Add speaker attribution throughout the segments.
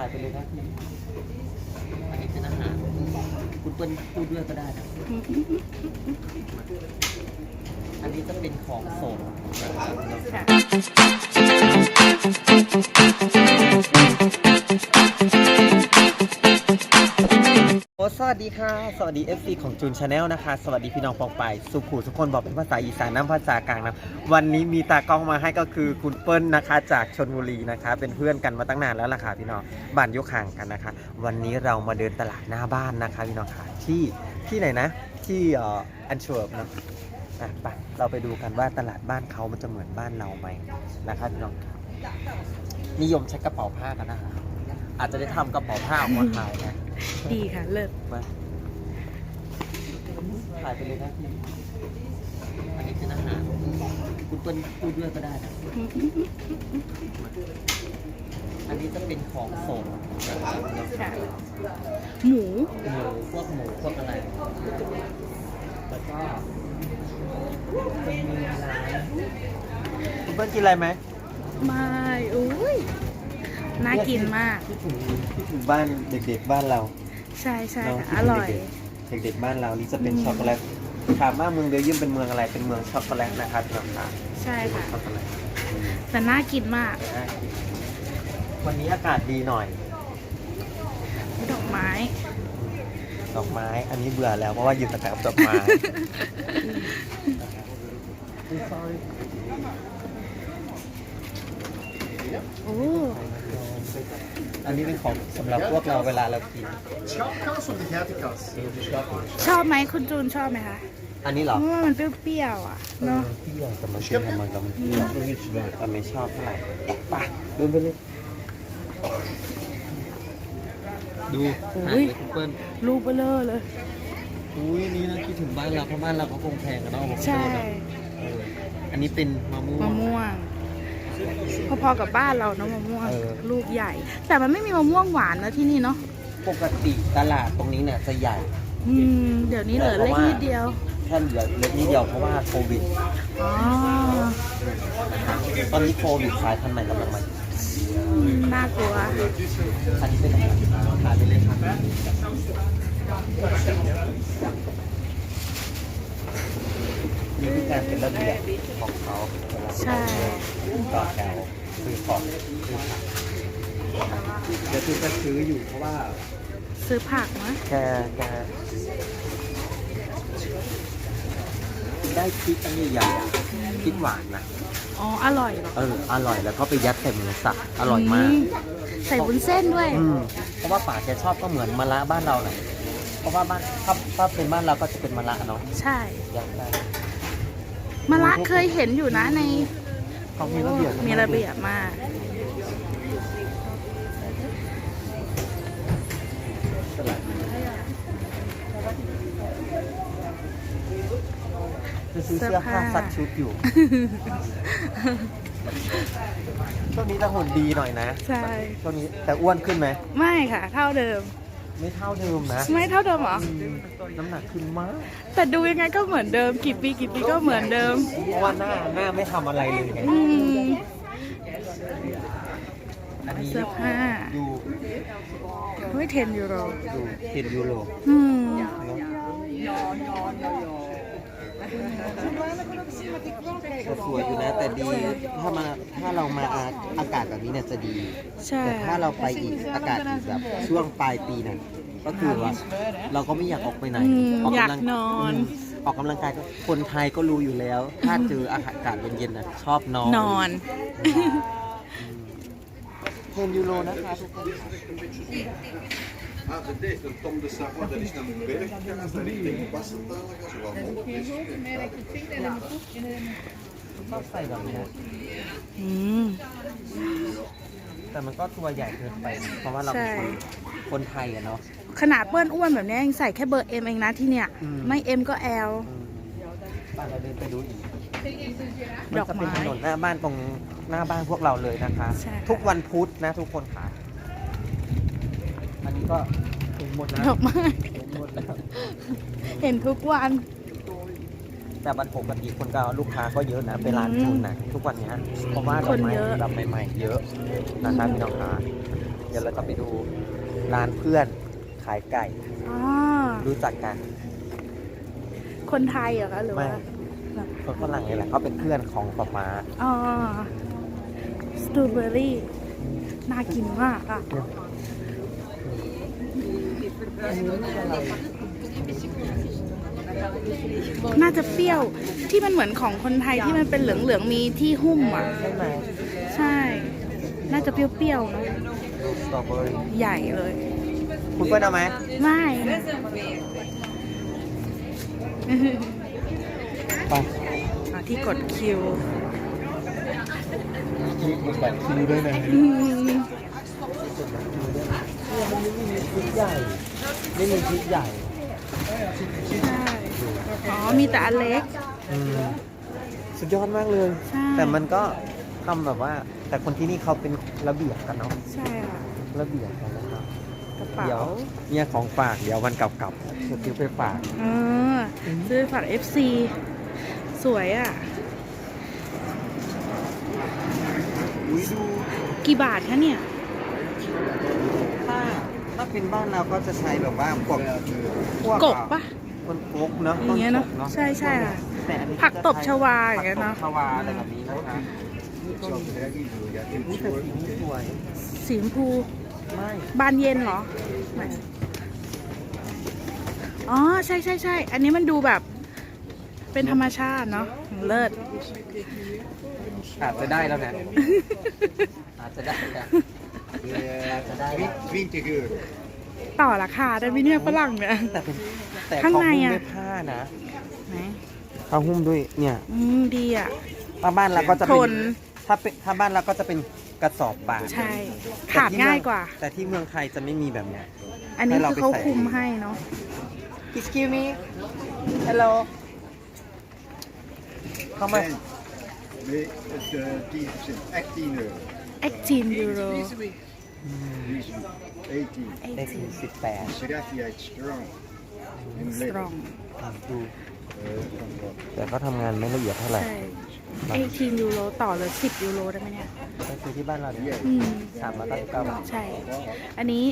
Speaker 1: ถ่ายไปเลยนะอันนี้เป็นอาหารคุณเปิ้ลพูดด้วยก็ได้นะอันนี้จะเป็นของสดค่ะ โอ้สวัสดีค่ะ สวัสดี FC ของจูนชาแนลนะคะ สวัสดีพี่น้องปองไป สุขูทุกคนบอกเป็นภาษาอีสานน้ำภาษากลางนะ วันนี้มีตากล้องมาให้ก็คือคุณเปิ้ลนะคะ จากชนบุรีนะคะ เป็นเพื่อนกันมาตั้งนานแล้วล่ะค่ะพี่น้อง บ้านยกห่างกันนะคะ วันนี้เรามาเดินตลาดหน้าบ้านนะคะพี่น้องค่ะ ที่ที่ไหนนะ ที่อ,อันชวบนะอะไปเราไปดูกันว่าตลาดบ้านเขามันจะเหมือนบ้านเราไหมนะคะพี่น้อง นิยมใช้กระเป๋าผ้ากันนะคะอาจจะได้ทำกระเป๋าผ้าออกมาขายนะ
Speaker 2: ดีค่ะ เลิศ
Speaker 1: มาถ่ายไปเลยนะพี่อันนี้เป็นอาหารคุณเปิ้ลพูดด้วยก็ได้นะอันนี้จะเป็นของสดนะครับ
Speaker 2: ค่ะหมู
Speaker 1: หมูพวกหมูพวกอะไรแล้วก็จะมีร้านคุณเปิ้ลกินอะไรไหม
Speaker 2: ไม่อุ้ย น่ากินมาก
Speaker 1: คิดถึงคิดถึงบ้านเด็กๆบ้านเรา
Speaker 2: ใช่ใช่
Speaker 1: เน
Speaker 2: ค่ะ
Speaker 1: คิด
Speaker 2: อ
Speaker 1: ถึง
Speaker 2: ร่อย
Speaker 1: เด็กๆเด็กๆบ้านเรานี่จะเป็นช็อกโกแลตถามว่าเมืองเบลเยียมเป็นเมืองอะไรเป็นเมืองช็อกโกแลตนะครับน้องค่ะ
Speaker 2: ใช่ค่ะ
Speaker 1: ช็อกโกแลต
Speaker 2: แต่น่ากินมาก
Speaker 1: วันนี้อากาศดีหน่อย
Speaker 2: ดอกไม้
Speaker 1: ดอกไม้ อันนี้เบื่อแล้วเพราะว่าอยู่แต่กับดอกไม้
Speaker 2: โอ้
Speaker 1: อันนี้เป็นของสำหรับพวกเราเวลาเรากิน
Speaker 3: Chapkaas of the Gattikas.
Speaker 2: ชอบไหมคุณจูนชอบไหมคะ
Speaker 1: อันนี้เหรอ
Speaker 2: เพราะว่ามันเปรี้ยวๆอะ
Speaker 1: เออ
Speaker 2: เนาะ
Speaker 1: เปรี้ยวแต่มันกินทำไมเราไม่เปรี้ยวแต่ไม่ชอบเท่าไหร่ไปเดินไปเลยดูหา
Speaker 2: อุ้ย
Speaker 1: เลยคุณเปิ้ล
Speaker 2: ลูกเบลอเลย
Speaker 1: อุ้ยนี่นะคิดถึงบ้านเราเพราะบ้านเราก็คงแพงกันเนาะ
Speaker 2: ใช่
Speaker 1: เอออันนี้เป็นมะม่ว
Speaker 2: มะ
Speaker 1: ง
Speaker 2: ม่วง พอๆกับบ้านเราเนาะมะม่วง
Speaker 1: เออ
Speaker 2: ลูกใหญ่ แต่มันไม่มีมะม่วงหวานนะที่นี่เนาะ
Speaker 1: ปกติตลาดตรงนี้เนี่ยจะใหญ่
Speaker 2: อืมเดี๋ยวนี้เหลือเล็กนิดเดียว
Speaker 1: แค่เหลือเล็กนิดเดียวเพราะว่าโควิด
Speaker 2: อ๋อ
Speaker 1: ตอนนี้โควิดสายพันธุ์ใหม่กำลังมา
Speaker 2: น่ากลัว
Speaker 1: อันนี้เป็นอาหารทานไปเลยครับนี่คือการเป็นระเบียบของเขาเวลา
Speaker 2: ใช่
Speaker 1: ต่อแถวซื้อของซื้อผักเดี๋ยวคือจะซื้ออยู่เพราะว่า
Speaker 2: ซื้อผักนะ
Speaker 1: แกแกได้พริกอันนี้ใหญ่อะพริกหวานนะ
Speaker 2: อ๋อ อร่อยเหรอ
Speaker 1: เอออร่อยแล้วก็ไปยัดใส่หมูสับอร่อยมาก
Speaker 2: มใส่วุ้นเส้นด้วย
Speaker 1: อืมเพราะว่าป่าแกชอบก็เหมือนมะระบ้านเราแหละเพราะว่าบ้านถ้าถ้าเป็นบ้านเราก็จะเป็นมะระเนาะ
Speaker 2: ใช่
Speaker 1: ยัดได้
Speaker 2: มะระเคยเห็นอยู่นะใน
Speaker 1: เขามีระเบียบ
Speaker 2: มีระเบียบมาก
Speaker 1: ตลาดจะซื้อเสื้อผ้า
Speaker 2: เสื้อผ้า
Speaker 1: ซักชุดอยู่ช่วงนี้จะหุ่นดีหน่อยนะ
Speaker 2: ใช่
Speaker 1: ช่วงนี้แต่อ้วนขึ้นไหม
Speaker 2: ไม่ค่ะ เท่าเดิม
Speaker 1: ไม่เท่าเดิมนะ
Speaker 2: ไม่เท่าเดิมเหรอ
Speaker 1: อืมน้ำหนักขึ้นมาก
Speaker 2: แต่ดูยังไงก็เหมือนเดิม กี่ปีกี่ปีก็เหมือนเดิม
Speaker 1: เพราะว่าหน้าหน้าไม่ทำอะไรเลยไง
Speaker 2: อืม
Speaker 1: อันนี้
Speaker 2: เสื้อผ้า
Speaker 1: อยู่
Speaker 2: เฮ้ยเทนยูโร
Speaker 1: อยู่เจ็ดยูโร
Speaker 2: อืม
Speaker 1: ก็สวยอยู่นะแต่ดีถ้ามาถ้าเรามาอาอากาศแบบนี้เนี่ยจะดี
Speaker 2: ใช่
Speaker 1: แต่ถ้าเราไปอีกอากาศอีกแบบช่วงปลายปีเนี่ยก็คือว่าเราก็ไม่อยากออกไปไหน
Speaker 2: อืม
Speaker 1: ก
Speaker 2: อยาก
Speaker 1: กำลัง
Speaker 2: นอน
Speaker 1: มออกกำลังกายก็คนไทยก็รู้อยู่แล้ว ถ้าเจออากาศเย็นๆนะชอบนอน
Speaker 2: นอน
Speaker 1: เทนยูโรนะคะทุกคน
Speaker 3: Ah, de dit, een Tom de Savoie, dat is een bergkaas, dat richting Bassental, dat is wel mooi.
Speaker 1: ชอบใส่แบบเนี้ย
Speaker 2: อืม
Speaker 1: แต่มันก็ตัวใหญ่เกินไป เพราะว่าเราเป็นคน
Speaker 2: ใช่
Speaker 1: คนไทยอะเนาะ
Speaker 2: ขนาดเปิ้ลอ้วนแบบเนี้ยยังใส่แค่เบอร์เอ็มเองนะที่เนี่ย
Speaker 1: อืม
Speaker 2: ไม่เอ็มก็แอล
Speaker 1: อืมบ้านเราเดินไปดูอีก
Speaker 2: ดอก
Speaker 1: มันจะเป็น
Speaker 2: ไม้
Speaker 1: ถนนหน้าบ้านตรงหน้าบ้านพวกเราเลยนะคะ
Speaker 2: ใช่ค่ะ
Speaker 1: ทุกวันพุธนะทุกคนค่ะ อันนี้ก็ถึงหมดแล้ว
Speaker 2: ดอกไม้
Speaker 1: ถึงหมดแล้ว
Speaker 2: เห็นทุกวัน
Speaker 1: แต่วันปกติคนก็ลูกค้าก็เยอะนะเป็นร้านคุณนะทุกวันเนี้ยเพราะว่าด
Speaker 2: ค
Speaker 1: อก
Speaker 2: น
Speaker 1: ไม้
Speaker 2: เยอะ
Speaker 1: แบบใหม่ๆเยอะนะคะพี่น้องค่ะเดี๋ยวเราจะไปดูร้านเพื่อนขายไก่
Speaker 2: อ๋อ
Speaker 1: รู้จักกัน
Speaker 2: คนไทยเหรอคะหรือ
Speaker 1: ไม่
Speaker 2: ว่า
Speaker 1: คนฝรั่งนี่แหละเขาเป็นเพื่อนของป๊าป๊า
Speaker 2: อ๋อสตรอเบอรี่น่ากินมากอะ น่าจะเปรี้ยวที่มันเหมือนของคนไทยที่มันเป็นเหลืองๆมีที่หุ้มอะ
Speaker 1: ใช่ไหม
Speaker 2: ใช่ น่าจะเปรี้ยวๆเนอะ
Speaker 1: สตรอเบอรี่
Speaker 2: ใหญ่เลย
Speaker 1: คุณเปิ้ลเอาไหม
Speaker 2: ไม่
Speaker 1: ไป
Speaker 2: อะที่กดคิว
Speaker 1: มีกดบัตรคิวด้วยนะ
Speaker 2: อืม
Speaker 1: เนี่ยมันไม่มีพริกใหญ่ ไม่มีพริกใหญ่
Speaker 2: ใช่อ๋อมีแต่อันเล็ก
Speaker 1: อืมสุดยอดมากเลย
Speaker 2: ใช่
Speaker 1: แต่มันก็ทำแบบว่า แต่คนที่นี่เขาเป็นระเบียบกันเนาะ
Speaker 2: ใช่ค่ะ
Speaker 1: ระเบียบกันนะครับ
Speaker 2: กระเป๋า
Speaker 1: เดี๋ยวเนี่ยของฝากเดี๋ยววันกลับกลับๆจะซื้อไปฝาก
Speaker 2: เออซื้อฝาก FC สวยอะกี่บาทคะเนี่ย
Speaker 1: ถ้า ถ้าเป็นบ้านเราก็จะใช้แบบว่าพวกพวก
Speaker 2: กบปะ
Speaker 1: ต้นกกเนาะ
Speaker 2: อย่างเงี้ยเนอะ
Speaker 1: ต้ก
Speaker 2: ใช่ใช่ค่ะ
Speaker 1: แต่อันนี้
Speaker 2: ผักตบ
Speaker 1: จะใช
Speaker 2: วาอย่างเงี้ยเนอะ
Speaker 1: ผักตบชวาอะไรแบบนี้นะคะนี่ก็มีนี่แต่สีนี้สวย
Speaker 2: สีชมพู
Speaker 1: ไม่
Speaker 2: บานเย็นเหรอไม่อ๋อใช่ใช่ใช่อันนี้มันดูแบบ เป็นธรรมชาติเนาะเลิศ
Speaker 1: อาจจะได้แล้วนะ อาจจะได้แล้ว อาจจะได้แล้ว
Speaker 3: 20 euro.
Speaker 2: ต่อราคาได้ไหมเนี่ยฝรั่งเนี่ย
Speaker 1: แต่เป็นแต่
Speaker 2: ข้าง
Speaker 1: เขา
Speaker 2: ใน
Speaker 1: หุ้ม
Speaker 2: อะ
Speaker 1: ด้วยผ้านะ
Speaker 2: ไหน
Speaker 1: เขาหุ้มด้วยเนี่ย
Speaker 2: อืมดีอะ
Speaker 1: ถ้าบ้านเราก็จะ
Speaker 2: ท
Speaker 1: เป็น
Speaker 2: น
Speaker 1: ถ้าเป็นถ้าบ้านเราก็จะเป็นกระสอบปาก
Speaker 2: ใช่ ขาดง่ายกว่า
Speaker 1: แต่ที่เมืองไทยจะไม่มีแบบเนี้ย
Speaker 2: อันนี้
Speaker 1: ให้เรา
Speaker 2: คือเขา
Speaker 1: ไปใส่
Speaker 2: คุมให้เนาะ
Speaker 1: Excuse me Hello เข้ามา
Speaker 3: Nee, het uh, 10%. Echt 10 euro.
Speaker 2: 18ยูโร
Speaker 3: 18.
Speaker 1: ได้ถึงสิบแปด
Speaker 3: Serratia is strong. In
Speaker 2: สตรอง
Speaker 1: ดู
Speaker 3: Uh, van wat.
Speaker 1: แต่ก็ทำงานไม่ละเอียดเท่าไหร่
Speaker 2: ใช่ 18ยูโรต่อเลย10ยูโรได้ไหมเนี่ย
Speaker 1: ก็คือที่บ้านเราเนี่ย
Speaker 2: อืม
Speaker 1: สามร้อยเก้าสิบเก้าบาท
Speaker 2: ใช่ อันนี้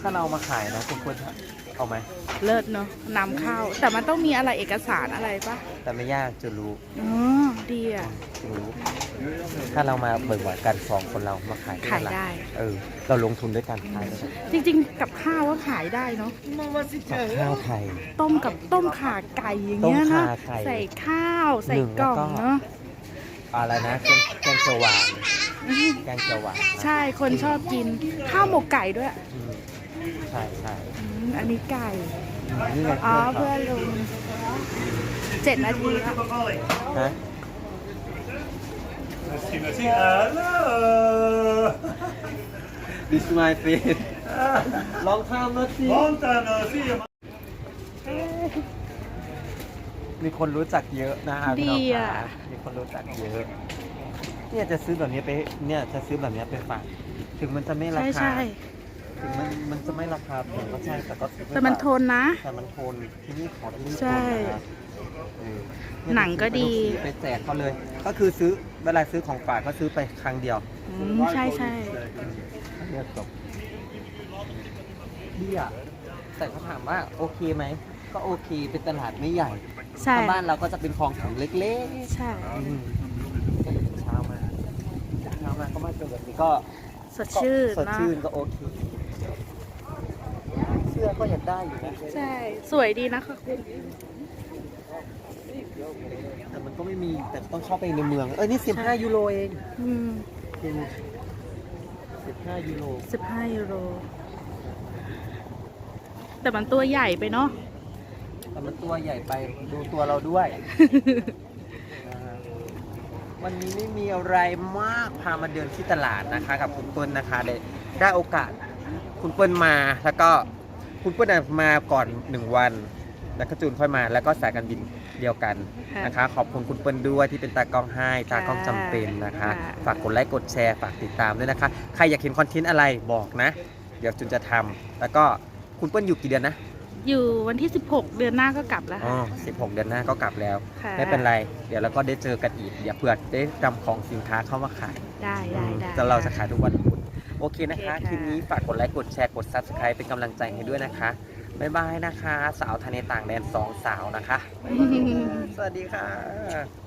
Speaker 1: ถ้าเรามาขายนะคุณควรเอาไหม
Speaker 2: เลิศเนาะนำเข้า แต่มันต้องมีอะไรเอกสารอะไรปะ
Speaker 1: แต่ไม่ยากจะรู้
Speaker 2: อ๋อดีอะ
Speaker 1: จะรู้ ถ้าเรามาบ่อยๆกันสองคนเรามาขายที่
Speaker 2: ขาย
Speaker 1: ตลด
Speaker 2: ได้
Speaker 1: เออ เราลงทุนด้วยกันขายด้วยกัน
Speaker 2: จริงๆ กับข้าวก็ขายได้เนาะ
Speaker 1: กับข้าวไทย
Speaker 2: ต้มกับต้มข่าไก่อย่างเงี้ย
Speaker 1: ต้ม
Speaker 2: นะ
Speaker 1: ข่าไก่
Speaker 2: ใส่ข้าวใส่
Speaker 1: หนึ่ง
Speaker 2: กล่อง
Speaker 1: แล้วก็
Speaker 2: เนาะ
Speaker 1: อะไรนะแกงแกงเขียวหวานแกงเขียวหวานนะ
Speaker 2: ใช่คนชอบกินข้าวหมกไก่ด้วย
Speaker 1: อืม ใช่ใช่
Speaker 2: อืมอันนี้ไก่
Speaker 1: นี่ไง
Speaker 2: อ๋อ
Speaker 1: เพื่
Speaker 2: เพื่
Speaker 1: อ
Speaker 2: อนนลุงเจ็ดนาทีแล้ว
Speaker 1: ฮะ This is my face Long time no see
Speaker 4: Long time no see.
Speaker 1: มีคนรู้จักเยอะนะครับพี่น้อง
Speaker 2: ดี
Speaker 1: ค
Speaker 2: อะ
Speaker 1: รับมีคนรู้จักเยอะ เนี่ยจะซื้อแบบนี้ไป เนี่ยจะซื้อแบบนี้ไปฝาก ถึงมันจะไม่รา
Speaker 2: ใช่
Speaker 1: คา
Speaker 2: ใช่
Speaker 1: ถึงมันมันจะไม่ราคาแพงก็ใช่แต่ก็ซื้อไป
Speaker 2: แต่มัน
Speaker 1: ฝาก
Speaker 2: ทนนะ
Speaker 1: แต่มันทนที่นี่ของที่นี่ท
Speaker 2: ใช่
Speaker 1: นนะครับเออเนี่ย
Speaker 2: หนังก็ดี
Speaker 1: ไปแจกเขาเลย ก็คือซื้อเวลาซื้อของฝากก็ซื้อไปครั้งเดียว
Speaker 2: อืมใช่ใช่
Speaker 1: เรียกจบดีอะแต่เขาถามว่าโอเคไหมก็โอเคเป็นตลาดไม่ใหญ่
Speaker 2: ใช่
Speaker 1: ถ้าบ้านเราก็จะเป็นคลองแถวเล็ก
Speaker 2: ใช่
Speaker 1: ๆอืมก็ตื่นเช้ามาเช้ามาก็มาเจอแบบนี้ก็
Speaker 2: สดชื่น
Speaker 1: สด
Speaker 2: เนาะ
Speaker 1: ชื่นก็โอเคเสื้อก็อยากได้อยู่นะ
Speaker 2: ใช่ สวยดีนะคะคุณ
Speaker 1: แต่มันก็ไม่มีแต่ต้องเข้าไปในเมือง เออนี่สิบห้ายูโรเอง
Speaker 2: อืม
Speaker 1: สิบห้ายูโร
Speaker 2: สิบห้ายูโร แต่มันตัวใหญ่ไปเนาะ
Speaker 1: แต่มันตัวใหญ่ไปดูตัวเราด้วยอ่าวันนี้ไม่มีอะไรมากพามาเดินที่ตลาดนะคะ กับคุณเปิ้ลนะคะได้ได้โอกาสคุณเปิ้ลมาแล้วก็ คุณเปิ้ลน่ะมาก่อนหนึ่งวัน แล้วก็จูนค่อยมา แล้วก็สายการบินเดียวกัน
Speaker 2: ค่ะ
Speaker 1: นะคะ ขอบคุณคุณเปิ้ลด้วยที่เป็นตากล้องให้ตากล้องจำเป็นนะคะ
Speaker 2: ค่ะ
Speaker 1: ฝากกดไลค์กดแชร์ฝากติดตามด้วยนะคะ ใครอยากเห็นคอนเทนต์อะไรบอกนะ เดี๋ยวจูนจะทำแล้วก็คุณเปิ้ลอยู่กี่เดือนนะ
Speaker 2: อยู่วันที่ 16 เดือนหน้าก็กลับแล้ว
Speaker 1: อ๋อ
Speaker 2: ค่ะ
Speaker 1: 16 เดือนหน้าก็กลับแล้ว
Speaker 2: ค่ะ
Speaker 1: ไม่เป็นไร เดี๋ยวเราก็ได้เจอกันอีก เดี๋ยวเพื่อได้นำของสินค้าเข้ามาขาย
Speaker 2: ได้ได้ได้
Speaker 1: จะเราจะขายทุกวันพุธ โอเคนะคะ
Speaker 2: โอเคค่ะ
Speaker 1: คลิปนี้ฝากกดไลค์ กดแชร์ กด subscribe เป็นกำลังใจให้ด้วยนะคะ บ๊ายบายนะคะ สาวทะเลต่างแดนสองสาวนะคะ สวัสดีค่ะ